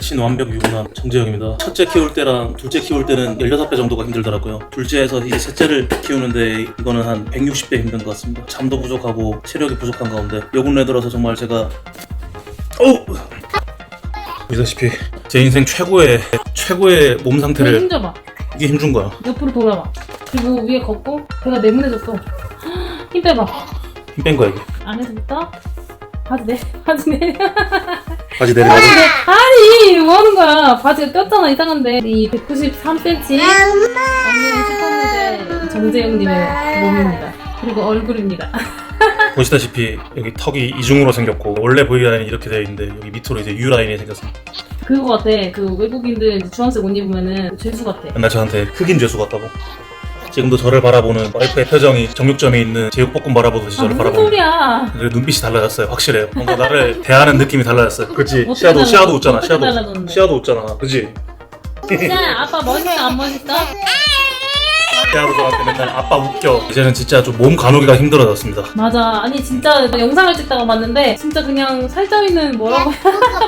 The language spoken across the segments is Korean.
친 완벽 유부남 정재영입니다. 첫째 키울 때랑 둘째 키울 때는 16배 정도가 힘들더라고요. 둘째에서 이제 셋째를 키우는데 이거는 한 160배 힘든 것 같습니다. 잠도 부족하고 체력이 부족한 가운데 요근래 들어서 정말 제가 오! 보시다시피 제 인생 최고의 최고의 몸배 상태를 힘줘봐. 이게 힘준 거야. 옆으로 돌아봐. 그리고 위에 걷고 배가 네모내졌어. 힘 빼봐. 힘 뺀 거야 이게. 안에서부터 바지 내 바지 내. 바지 내려가고? 바지 내. 아니 뭐 하는 거야? 바지가 꼈잖아 이상한데. 이 193cm 언니는 슈퍼모델 정재영님의 몸입니다. 그리고 얼굴입니다. 보시다시피 여기 턱이 이중으로 생겼고 원래 보이 라인이 이렇게 되어 있는데 여기 밑으로 이제 U 라인이 생겼습니다. 그거 같아. 그 외국인들 주황색 옷 입으면은 죄수 같아. 맨날 저한테 흑인 죄수 같다고. 지금도 저를 바라보는 와이프의 표정이 정육점에 있는 제육볶음 바라보듯이 아 저를 무슨 바라보는. 소리야 그리고 눈빛이 달라졌어요. 확실해요. 뭔가 나를 대하는 느낌이 달라졌어요. 그렇지. 어떻게 시아도 달라- 시아도 웃잖아. 어떻게 시아도 달라졌는데? 시아도 웃잖아. 그지? 자 아빠 멋있어 안 멋있어? 시아도 저한테 맨날 아빠 웃겨. 이제는 진짜 좀 몸 가누기가 힘들어졌습니다. 맞아 아니 진짜 영상을 찍다가 봤는데 진짜 그냥 살쪄있는 뭐라고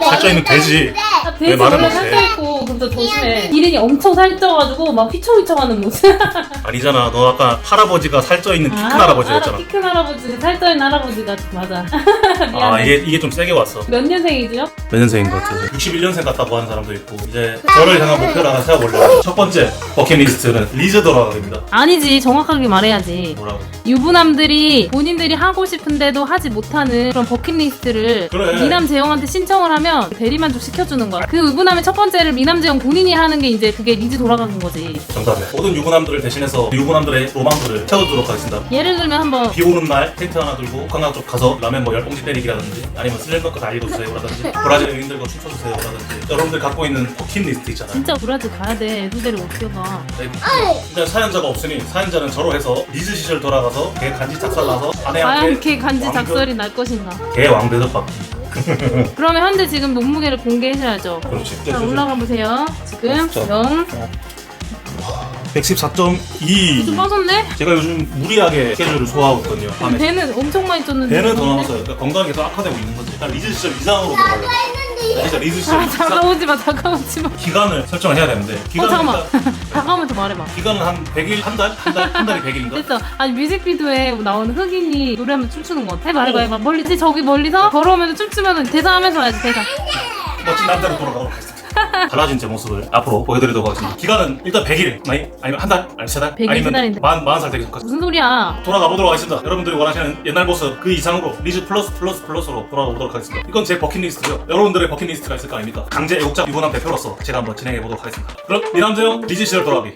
살쪄 있는 돼지. 아, 왜 돼지 말을 원래 못해? 살쪄있고 진짜 조심해 기린이 엄청 살쪄가지고 막 휘청휘청하는 모습 아니잖아. 너 아까 할아버지가 살쪄 있는 키큰 아, 할아버지였잖아. 키큰 할아버지 살쪄있는 할아버지가 맞아 미안해 아 이게 이게 좀 세게 왔어. 몇 년생이죠? 몇 년생인 것 같아요? 61년생 같다고 하는 사람도 있고 이제 저를 향한 목표를 하나 세워보려고 첫 번째 버킷리스트는 리즈 돌아가기입니다 아니지 정확하게 말해야지 뭐라고? 유부남들이 본인들이 하고 싶은데도 하지 못하는 그런 버킷리스트를 그래. 미남 재영한테 신청을 하면 대리만족 시켜주는 거야 그 유부남의 첫 번째를 미남 재영 본인이 하는 게 이제 그게 리즈 돌아가는 거지. 정답이네 모든 유부남들을 대신해서 유부남들의 로망들을 채워주도록 하겠습니다. 예를 들면 한번 비 오는 날 텐트 하나 들고 관광 쪽 가서 라면 뭐 열봉지 때리기라든지 아니면 슬램덩크 다 읽어주세요라든지 브라질 여인들과 춤춰 주세요라든지 여러분들 갖고 있는 버킷 리스트 있잖아요. 진짜 브라질 가야 돼. 애들이 어떻게 가. 네. 일단 사연자가 없으니 사연자는 저로 해서 리즈 시절 돌아가서 개 간지 작살나서 과연 아내한테 이렇게 간지 왕교- 작살이 날 것인가? 개 왕대접 받기 그러면 현재 지금 몸무게를 공개해줘야죠 그렇지 자 올라가 보세요 지금 자. 0 114.2 좀 빠졌네? 제가 요즘 무리하게 스케줄을 소화하고 있거든요. 밤에 배는 엄청 많이 쪘는데 배는 더 남았어요. 그러니까 건강이 계속 악화되고 있는 거지. 일단 리즈 시절 이상으로 돌아가려고. 진짜 리즈 시절 아 이상 다가오지 마 다가오지 마. 기간을 설정을 해야 되는데. 어 잠깐만. 일단 다가오면서 말해봐. 기간은 한 100일 한 달? 한 달? 한 달이 100일인가? 됐어. 아니 뮤직비디오에 나오는 흑인이 노래하면 춤추는 거 해봐 해봐 해봐. 멀리 저기 멀리서? 걸어오면서 춤추면 대사하면서 해야지 대사. 멋진 남자로 돌아가도록 하겠습니다. 달라진 제 모습을 앞으로 보여드리도록 하겠습니다. 기간은 일단 100일, 아니, 아니면 한 달, 아니면 세 달, 100일, 세 아니면 달인데. 만, 만살 되기 전까지 무슨 소리야 돌아가 보도록 하겠습니다. 여러분들이 원하시는 옛날 모습 그 이상으로 리즈 플러스 플러스 플러스로 돌아가 보도록 하겠습니다. 이건 제 버킷리스트고요. 여러분들의 버킷리스트가 있을 거 아닙니까? 강제 애국자 유부남 대표로서 제가 한번 진행해 보도록 하겠습니다. 그럼 미남재용 리즈 시절 돌아가기.